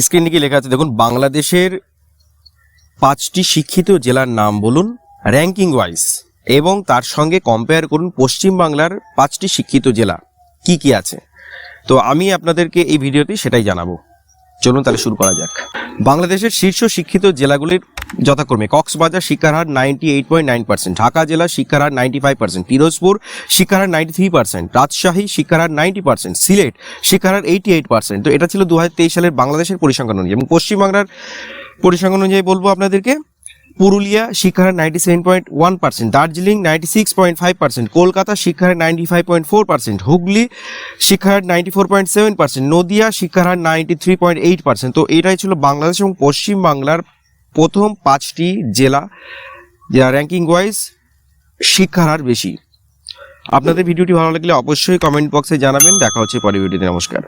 স্ক্রিনে কি লেখা আছে, দেখুন, বাংলাদেশের পাঁচটি শিক্ষিত জেলার নাম বলুন র্যাঙ্কিং ওয়াইজ এবং তার সঙ্গে কম্পেয়ার করুন পশ্চিমবাংলার পাঁচটি শিক্ষিত জেলা, কি কি আছে। তো আমি আপনাদেরকে এই ভিডিওতে সেটাই জানাব। চলুন তাহলে শুরু করা যাক। বাংলাদেশের শীর্ষ শিক্ষিত জেলাগুলির যথাক্রমে কক্সবাজার শিক্ষার হার ninety eight point nine percent Dhaka জেলা শিক্ষার হার নাইনটি ফাইভ পার্সেন্ট পিরোজপুর শিক্ষার হার নাইনটি থ্রি পার্সেন্ট রাজশাহী শিক্ষার হার নাইনটি পার্সেন্ট সিলেট শিক্ষার হার এইটি এইট পার্সেন্ট তো এটা ছিল দু হাজার তেইশ সালের বাংলাদেশের পরিসংখ্যান অনুযায়ী এবং পশ্চিমবাংলার পরিসংখ্যান অনুযায়ী বলব আপনাদেরকে, পুরুলিয়া শিক্ষার ninety seven point one percent Darjeeling ninety six point five percent Kolkata শিক্ষার ninety five point four percent Hooghly শিক্ষার ninety four point seven percent Nadia শিক্ষার হার ninety three point eight percent তো এটাই ছিল বাংলাদেশ এবং পশ্চিমবাংলার প্রথম পাঁচটি জেলা যারা র্যাঙ্কিং ওয়াইজ শিক্ষার হার বেশি। আপনাদের ভিডিওটি ভালো লাগলে অবশ্যই কমেন্ট বক্সে জানাবেন। দেখা হচ্ছে পরের ভিডিওতে। নমস্কার।